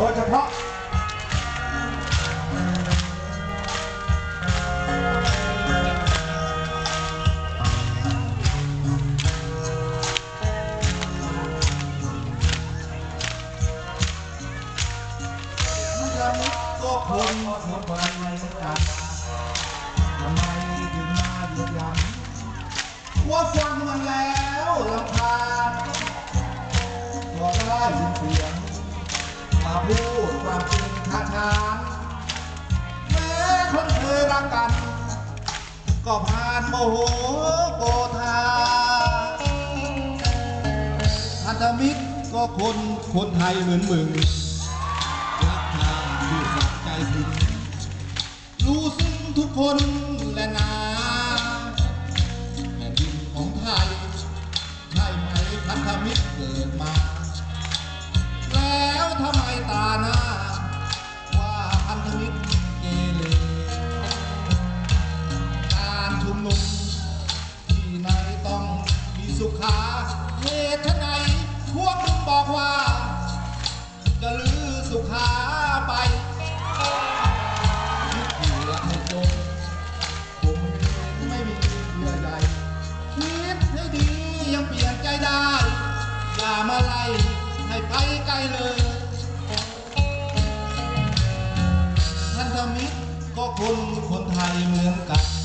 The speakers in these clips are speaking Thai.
โดยเฉพาะยังก็คนทำไมกันทำไมถึงมาหยียดยันว่าฟังมันแล้ว มาพูดความจริงทาทานแม้คนเคยรักกัน ก็ผ่านโมโหโกธาพันธมิตรก็คนคนไทยเหมือนมึงรักชาติที่สักใจถึงรู้ซึ้งทุกคนและนาแผ่นดินของไทยใช่ไหมพันธมิตรเกิดมา ดียังเปลี่ยนใจได้ อย่ามาไล่ให้ไปไกลเลยท่านธมิตรก็คนคนไทยเหมือนกัน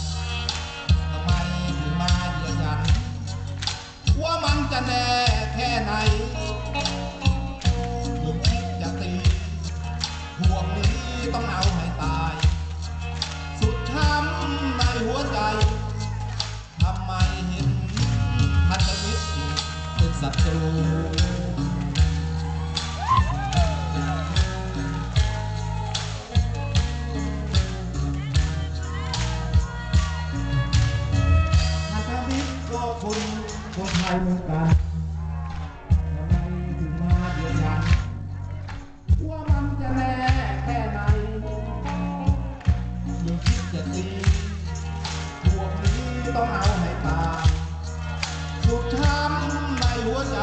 คนไทยเหมือนกันทำไมถึงมาเดียวยันว่ามันจะแน่แค่ไหนยังคิดจะตีพวกนี้ต้องเอาให้ตายสุดช้ำในหัวใจ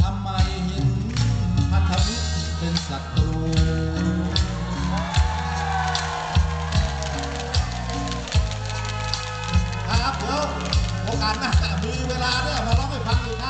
ทำไมเห็นพันธมิตรเป็นศัตรู การน้ามีเวลาเนี่ยมาร้องให้ฟังอยู่นะ